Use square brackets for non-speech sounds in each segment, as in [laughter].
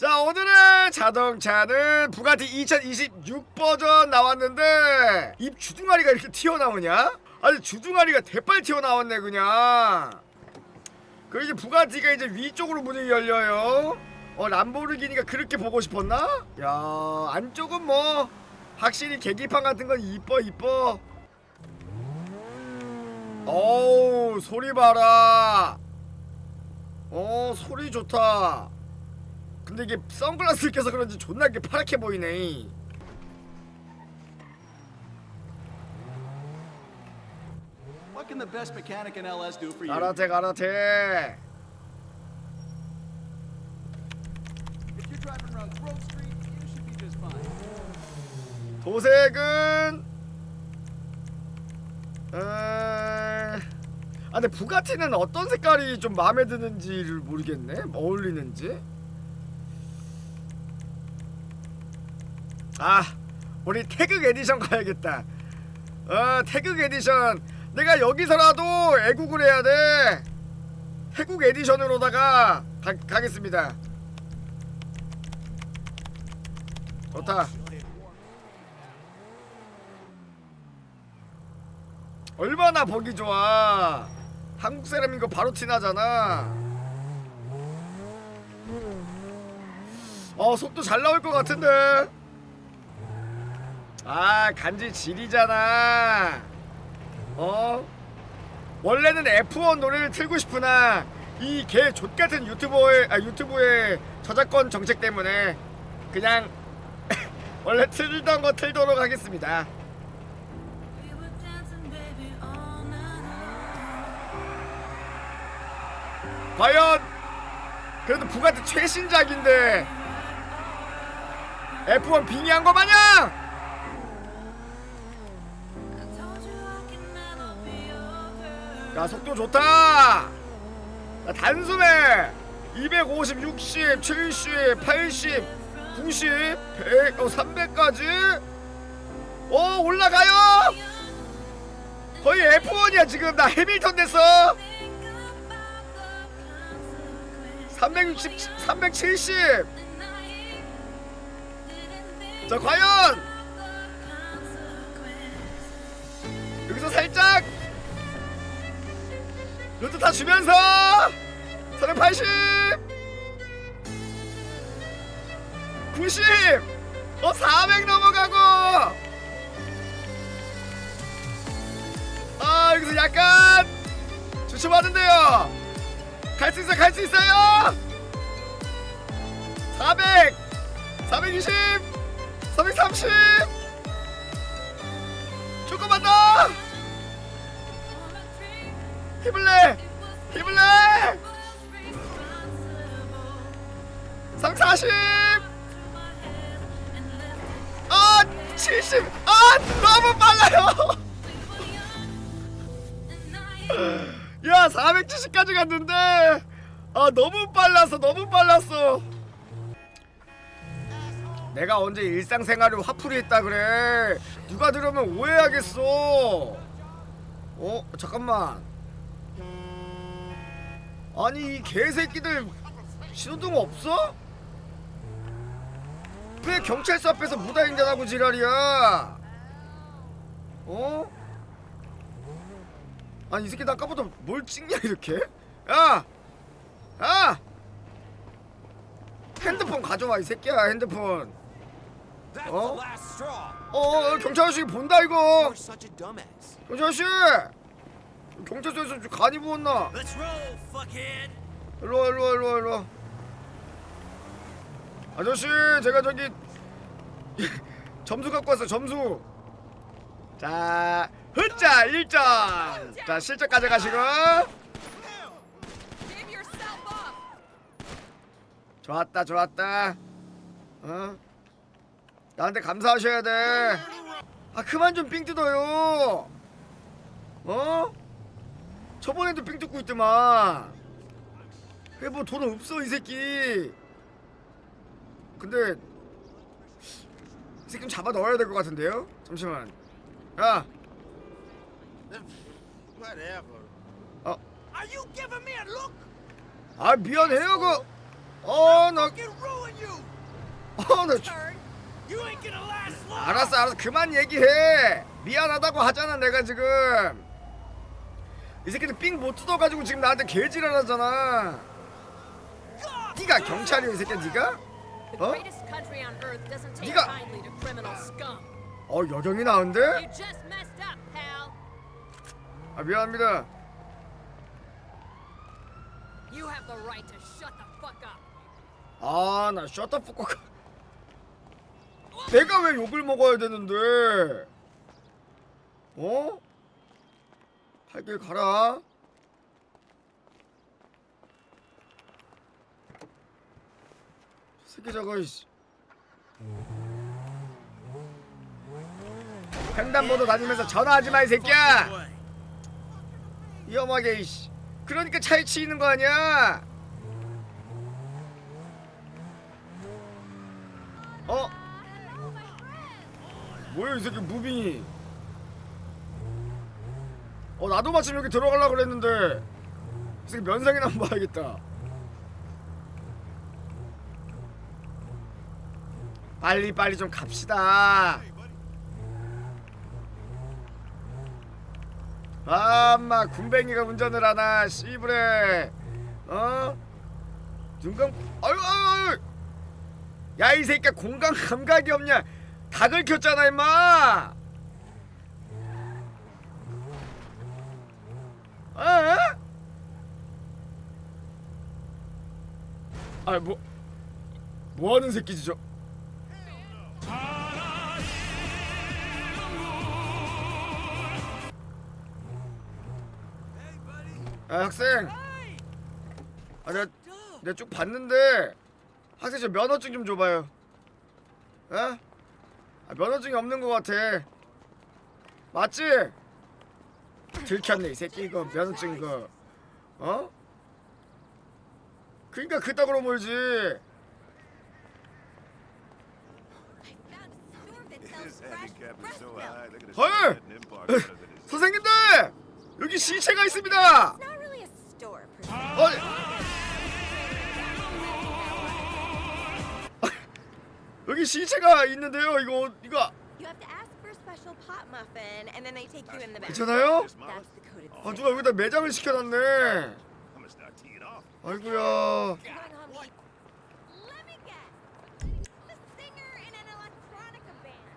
자 오늘의 자동차는 부가티 2026 버전 나왔는데 입 주둥아리가 이렇게 튀어나오냐? 아니 주둥아리가 대빨 튀어나왔네 그냥. 그리고 이제 부가티가 이제 위쪽으로 문이 열려요. 어 람보르기니가 그렇게 보고 싶었나? 야 안쪽은 뭐 확실히 계기판 같은 건 이뻐 이뻐. 어우 소리 봐라. 어 소리 좋다 근데 이게 선글라스를 껴서 그런지 존나 이렇게 파랗게 보이네 What can the best mechanic in LS do for you? 가라테 가라테 If you're driving around Grove Street, you should be just fine. 도색은 에... 아 근데 부가티는 어떤 색깔이 좀 마음에 드는지를 모르겠네 어울리는지 아 우리 태극 에디션 가야겠다. 어 태극 에디션. 내가 여기서라도 애국을 해야 돼. 태국 에디션으로다가 가, 가겠습니다. 좋다. 얼마나 보기 좋아. 한국 사람인 거 바로 티나잖아. 어 속도 잘 나올 것 같은데 아 간지 질이잖아. 어? 원래는 F1 노래를 틀고 싶으나 이 개 족같은 유튜버의 아 유튜브의 저작권 정책 때문에 그냥 [laughs] 원래 틀던 거 틀도록 하겠습니다. 과연 그래도 부가티 최신작인데 F1 빙의한 거 마냥 야 속도 좋다 야, 단숨에 250, 60, 70, 80, 90, 100, 어, 300까지 어 올라가요 거의 F1이야 지금 나 해밀턴 됐어 Think about the consequences. 360, 370 And I didn't think 자 과연. 여기서 살짝 루트 다 주면서! 480 90 어, 400 넘어가고! 아 여기서 약간 주춤하는데요. 갈 수 있어 갈 수 있어요! 400 420 430 조금만 더 힘을 내 힘을 내 340 아, 70 아, 너무 빨라요! [laughs] 야 470까지 갔는데! 아 너무 빨랐어 너무 빨랐어! 내가 언제 일상생활을 화풀이 했다 그래? 누가 들으면 오해하겠어! 어 잠깐만 아니 이 개새끼들 신호등 없어? 왜 경찰서 앞에서 무단횡단하고 지랄이야 어? 아니 이 새끼 나 아까부터 뭘 찍냐 이렇게? 야! 야! 핸드폰 가져와 이 새끼야 핸드폰. 어, 어 경찰 아저씨 본다 이거. 경찰 아저씨 경찰서에서 좀 간이 부었나? Let's roll, fuckhead. 일로 와 일로 와 일로 와 일로 와. 아저씨 제가 저기 [laughs] 점수 갖고 왔어요 점수. 자 흑자 1점 자 실적 가져가시고. Give yourself up. 좋았다 좋았다. 어? 나한테 감사하셔야 돼 아 그만 좀 삥 뜯어요. 어 저번에도 삥 뜯고 있더만 왜뭐돈 없어 이 새끼 근데 이 새끼 좀 잡아 넣어야 될 것 같은데요 잠시만 야 Whatever. 어. Are you giving me a look? 아 미안해요 그 어나 Fucking ruin you! 어나 Third, You ain't gonna last long! 알았어 알았어 그만 얘기해 미안하다고 하잖아 내가 지금 이 새끼들 삥 못 뜯어가지고 지금 나한테 개지랄하잖아 네가 경찰이야 이 새끼야 the 어? 네가-. 어 여경이 나은데? 아 미안합니다. 아나 셔터 fuck up. 내가 왜 욕을 먹어야 되는데 어? 할길 가라. 새끼 저거 이씨. 횡단보도 다니면서 전화하지 마 이 새끼야. 위험하게 이씨. 그러니까 차에 치이는 거 아니야? 어? 뭐야 이 새끼 무빙이 어 나도 마침 여기 들어가려고 그랬는데 이 새끼 면상이나 한번 봐야겠다. 빨리 빨리 좀 갑시다. 아마 군뱅이가 운전을 하나 씨부레. 어? 눈감 아유 아유 야이 새끼야 공간 감각이 없냐. 다 긁혔잖아 임마 어? 아뭐 뭐 하는 새끼지 저 아, 학생. 아, 내가, 내가 쭉 봤는데, 학생 저 면허증 좀 줘봐요. 에? 아, 면허증이 없는 것 같아. 맞지? 들켰네, 이 새끼 이거 면허증 이거. 어? 그니까 몰지. Letting him park under this. 선생님들! 여기 시체가 있습니다! 어, 여기 시체가 있는데요. 이거 이거 special pot muffin, and then they take you in the back. 괜찮아요? This mama, That's the coded 아 누가 여기다 매장을 시켜놨네. I'm gonna start teeing off. 아이고야. Let me guess. The singer in an electronica band.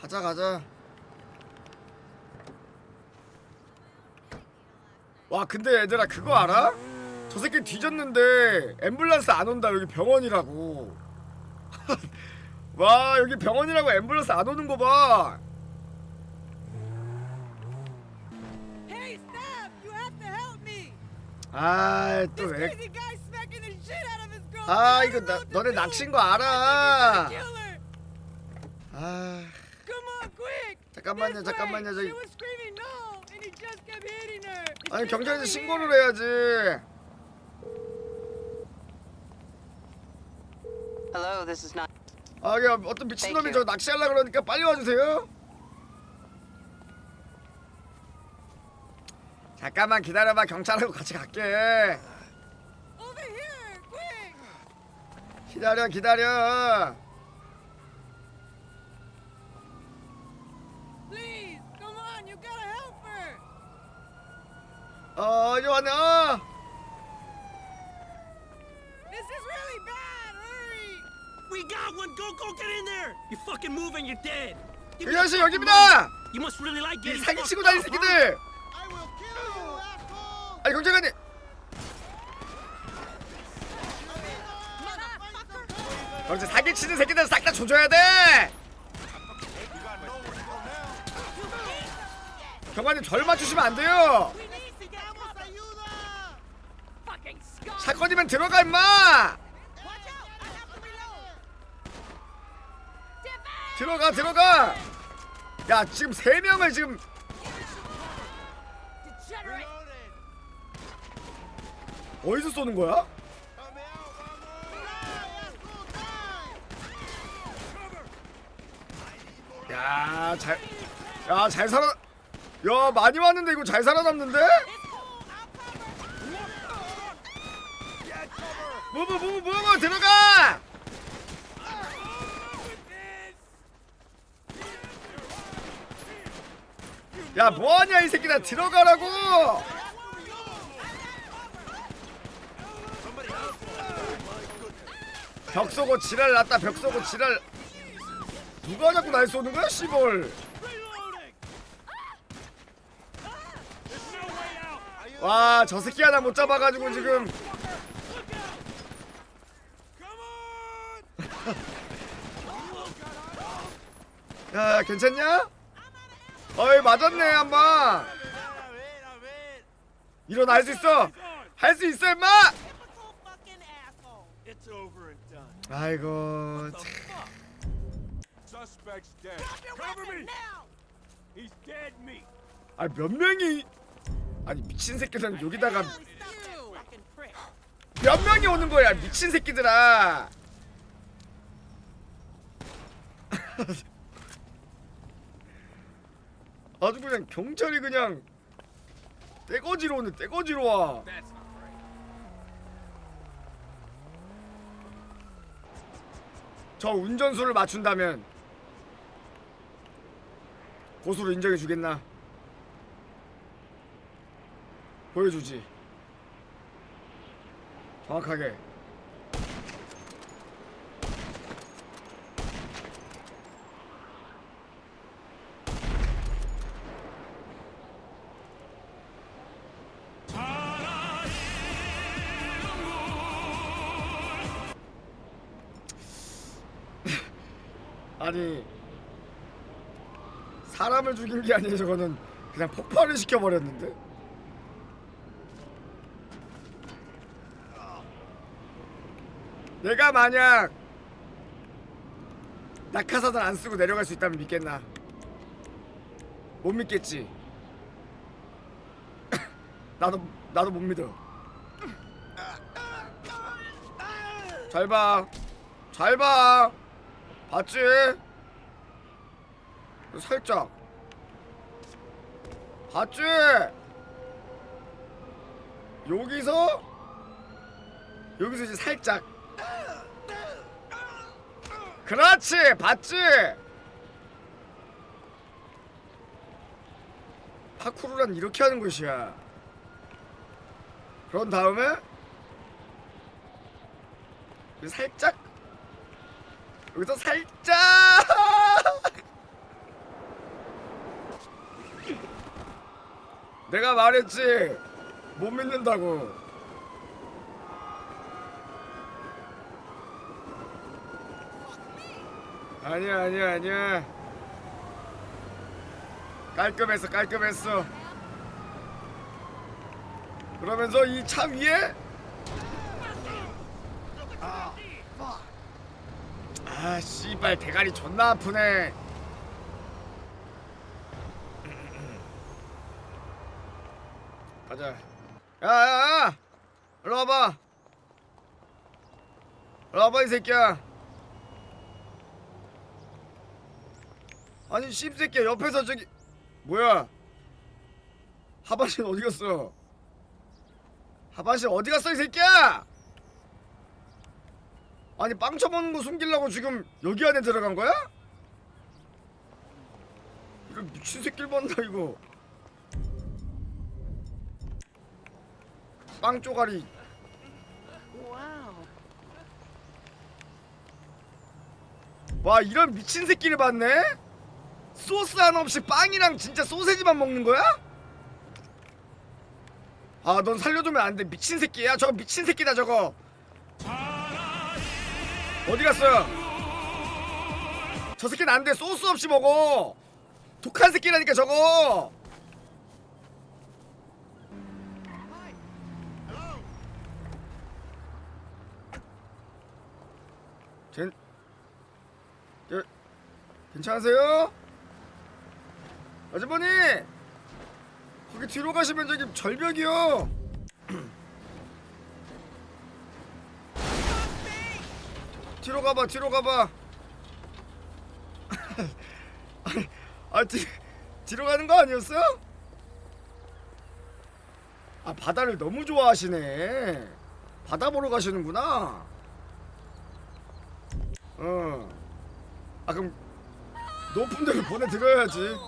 가자 가자. 와 근데 얘들아 그거 알아? 저 새끼 뒤졌는데 앰뷸런스 안 온다 여기 병원이라고. 와 여기 병원이라고 앰뷸런스 안 오는 거 봐. Hey, stop! You have to help me! 아또 This 왜? crazy guy smacking the shit out of his girl. 아 I 이거 나, 너네. 낚신 거 알아. 아! 잠깐만요 잠깐만요. 저기 아니 over 신고를. 해야지. Hello, this is not. 아, 야, 어떤 미친놈이 저 you. 낚시하려 그러니까 빨리 와주세요. 잠깐만 기다려봐 경찰하고 같이 갈게. 기다려 기다려. 어왔네. 어. This is really bad. Hurry! We got one! Go, there! You fucking move and you're dead! Give me 이 아저씨 the fucking 여기입니다. money. You must really like 이 getting 사기 치고 fucked 다니는 up, huh? 새끼들. I will kill you, asshole! 아니 경찰관님. 경찰 사기 치는 새끼들 싹 다 조져야 돼. 경관님 절 맞추시면 안 돼요. Ayuda! 사건이면 들어가 임마. Watch out! I have to reload. 들어가 들어가. 야 지금 세 명을 지금. 어디서 쏘는 거야? 야, 잘, 야, 잘 살아. 야, 많이 왔는데 이거 잘 살아남는데? 무브 무브 무브 들어가 야 뭐하냐 이 새끼들. 들어가라고! 벽 쏘고 지랄 났다 벽 쏘고 지랄. 누가 자꾸 날 쏘는 거야 씨볼 와저 새끼 하나 못 잡아가지고 지금. [laughs] 야 괜찮냐? 어이 맞았네 한방 일어나 할 수 있어 할 수 있어 임마. 아이고. 아몇 명이 아니 미친 새끼들은 여기다가. 몇 명이 오는 거야 미친 새끼들아 아주 그냥 경찰이 그냥 떼거지로 오네 떼거지로 와. 저 운전수를 맞춘다면 고소로 인정해 주겠나? 보여주지. 정확하게 아니 사람을 죽인 게 아니라 저거는 그냥 폭발을 시켜버렸는데 내가 만약 낙하사단 안 쓰고 내려갈 수 있다면 믿겠나? 못 믿겠지. [coughs] 나도 나도 못 믿어. 잘 봐, 잘 봐. 봤지? 살짝. 봤지? 여기서? 여기서 이제 살짝. 그렇지! 봤지? 파쿠르란 이렇게 하는 것이야. 그런 다음에? 살짝. 여기서 살짝 내가 말했지. 못 믿는다고. 아니야 아니야 아니야. 깔끔했어 깔끔했어. 그러면서 이 차 위에? 아 씨발 대가리 존나 아프네 가자. 야야야! 일로 와봐. 일로 와봐 이 새끼야. 아니 씹새끼야. 옆에서 저기 뭐야? 하반신 어디 갔어? 하반신 어디 갔어 이 새끼야? 아니 빵 처먹는 거 숨기려고 지금 여기 안에 들어간 거야? 이런 미친 새끼를 봤나 이거 빵 쪼가리. 와 이런 미친 새끼를 봤네? 소스 하나 없이 빵이랑 진짜 소세지만 먹는 거야? 아 넌 살려두면 안 돼. 미친 새끼야. 저거 미친 새끼다 저거. 어디 갔어요? 저 새끼는 안 돼. 소스 없이 먹어. 독한 새끼라니까 저거 젠... 저... 괜찮으세요? 아주머니 거기 뒤로 가시면 저기 절벽이요 [clears throat] 뒤로 가봐 뒤로 가봐 [clears throat] 아 뒤, 뒤로 가는 거 아니었어? 아 바다를 너무 좋아하시네 바다 보러 가시는구나. 어. 아 그럼 높은 데로 보내드려야지.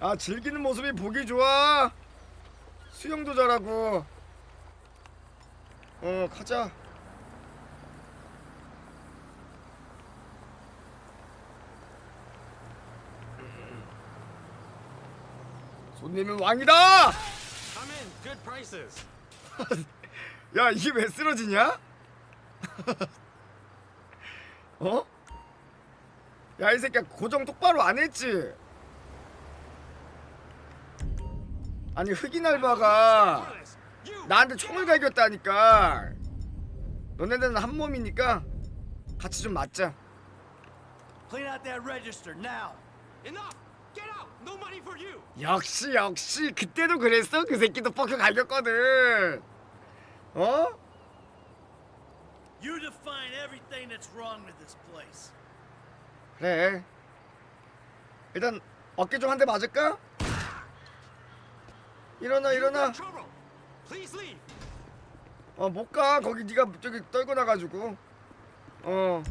아 즐기는 모습이 보기 좋아. 수영도 잘하고. 어 가자. 손님은 왕이다. [laughs] 야 이게 왜 쓰러지냐? [laughs] 어? 야 이 새끼야 고정 똑바로 안 했지? 아니 흑인 알바가. 나한테 총을 갈겼다니까 너네들은 한 몸이니까 같이 좀 맞자. 역시 역시 그때도 그랬어? 그 새끼도 뻑큐 갈겼거든 어? You define everything that's wrong with this place. 그래 일단 어깨 좀 한 대 맞을까? 일어나 일어나 trouble. Please leave. 어 못 가 거기 네가 저기 떨고 나가지고 어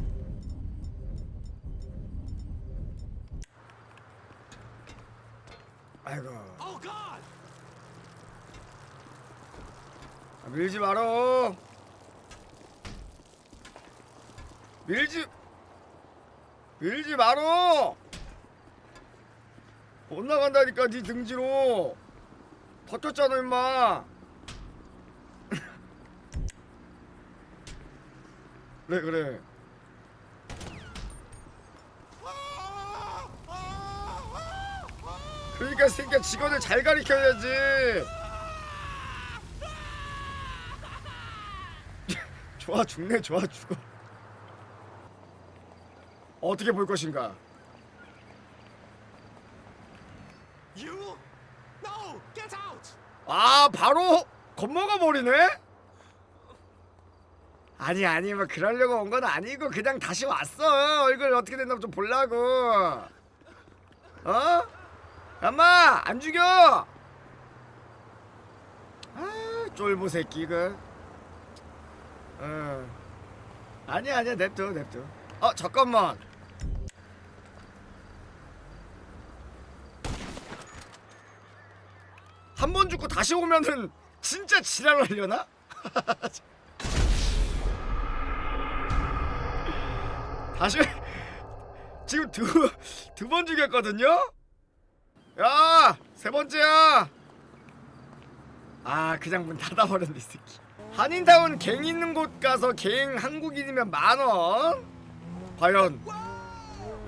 아이고 Oh God. 아, 밀지 말어 밀지 밀지 말어 못 나간다니까 네 등지로. 버텼잖아 임마. [laughs] 그래 그래. 그러니까 이 새끼야 직원을 잘 가리켜야지 좋아 죽네 좋아 죽어 어떻게 볼 것인가 You. No. Get out. 아 바로 겁먹어 버리네 아니 아니 뭐 그러려고 온 건 아니고 그냥 다시 왔어 얼굴 어떻게 됐나 좀 보려고 어? 엄마 안 죽여 아 쫄보 새끼 이거 어 아니야 아니야 냅둬 냅둬 어 잠깐만 한 번 죽고 다시 오면은 진짜 지랄하려나? [laughs] 다시 지금 두 두 번 죽였거든요? 야! 세 번째야! 아 그냥 문 닫아버렸네 이 새끼 한인타운 갱 있는 곳 가서 갱 한국인이면 만원? 과연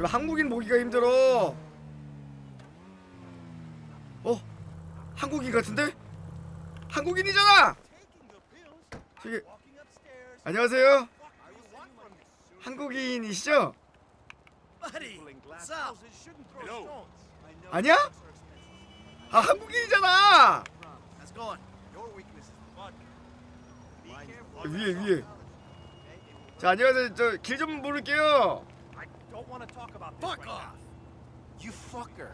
한국인 모기가 힘들어 어? 한국인 같은데? 한국인이잖아! 저기 안녕하세요 한국인이시죠? 아니야? 아 한국인이잖아! 위에 위에 자 안녕하세요 저 길좀 물을게요 Don't want to talk about this Fuck off. You fucker.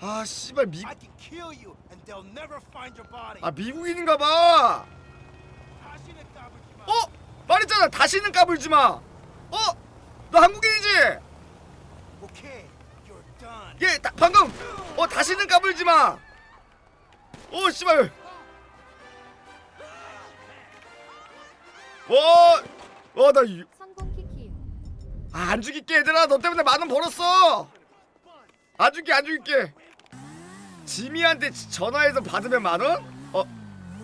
아 씨발 미, I can kill you and they'll never find your body. 아 미국인인가 봐 다시는 까불지 마. 어? 말했잖아 다시는 까불지 마 어? 너 한국인이지? Okay, you're done. 얘 다, 방금 어 다시는 까불지 마. 오 씨발. 와, 와나 성공 키키. 아, 안 죽일게 얘들아 너 때문에 만 원 벌었어. 안 죽게 안 죽일게. 지미한테 지- 전화해서 받으면 만 원? 어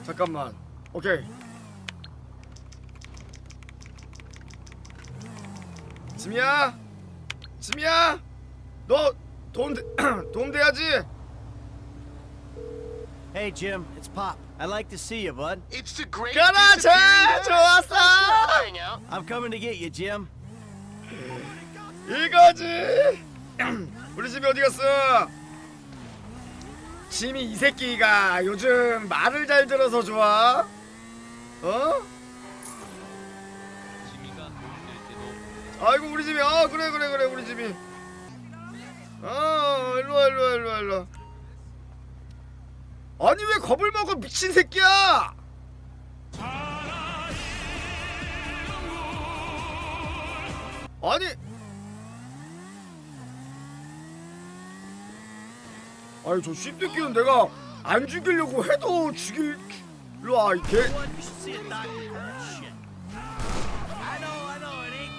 잠깐만. 오케이. 지미야, 지미야, 너 도움 돼, [clears throat] 도움 돼야지. Hey, Jim, it's Pop. I'd like to see you, bud. It's the great 그렇지, 좋았어. hang out. I'm coming to get you, Jim. 이거지. [clears throat] 우리 집이 어디 갔어? 지미 이 새끼가 요즘 말을 잘 들어서 좋아. 어? 아이고 우리 집이 아 그래 그래 그래 우리 집이 아 일로와 일로와 일로와 일로와 아니 왜 겁을 먹어 미친 새끼야 아니 아니 저 씹새끼는 내가 안 죽이려고 해도 죽일 일로 와 이개 ain't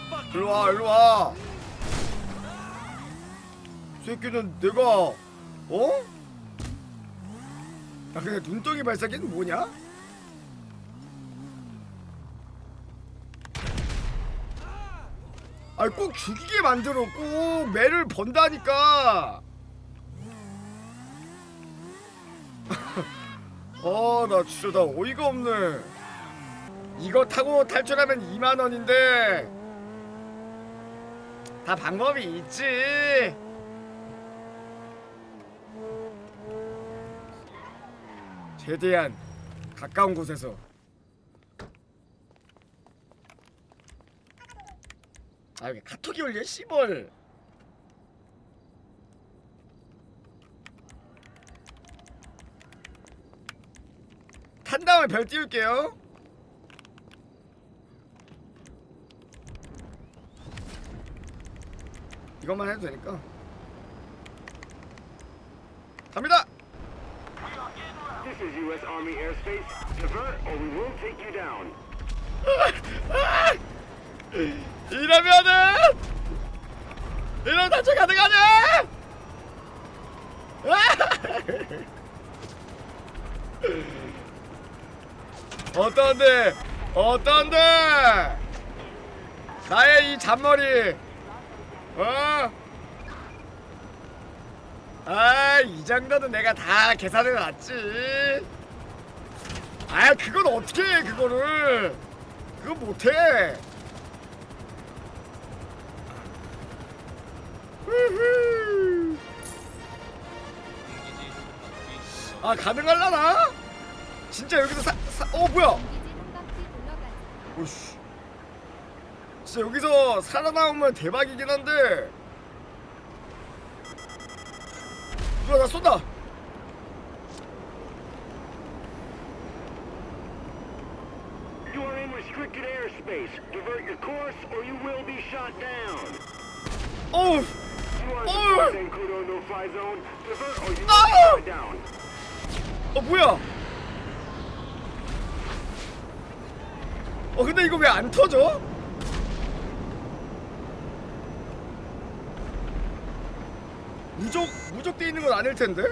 fucking. 일로 와 일로 와 새끼는 내가 어? 야 근데 눈덩이 발사기는 뭐냐? 아니 꼭 죽이게 만들어 꼭 매를 번다니까 [laughs] 아나 진짜 나 어이가 없네 이거 타고 탈출하면 2만원인데 다 방법이 있지. 최대한 가까운 곳에서. 아 여기 카톡이 올려 씨벌. 탄 다음에 별 띄울게요. 이것만 해도 되니까. 갑니다. Is U.S. Army airspace. Divert, or we will take you down. 이러면은 이런 탈출 가능하냐? 어떤데? 어떤데? 나의 이 잔머리 어? 아, 이 정도는 내가 다 계산해 놨지. 아, 그건 어떻게 해, 그거를. 그거 못해. 아 가능할라나? 진짜 여기서 사, 사, 어 뭐야? 오씨. 진짜 여기서 살아나오면 대박이긴 한데. 나 쏜다. Oh! Oh! 어 뭐야? 어 근데 이거 왜 안 터져? 무적 무적돼 있는 건 아닐 텐데.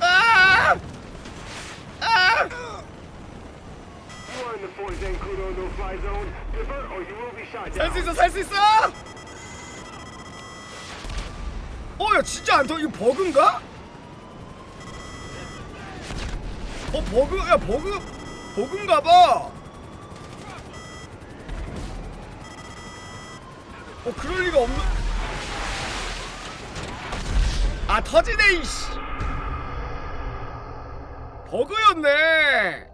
아! 아! You are in the Fort Zancudo no-fly zone. Divert, or you will be shot 살수 down. 있어 살 수 있어! 어 야 진짜 안 터. 이거 버그인가? 어 버그 야 버그 버그인가 봐. 어 그럴 리가 없는. 아 터지네 이씨. 버그였네.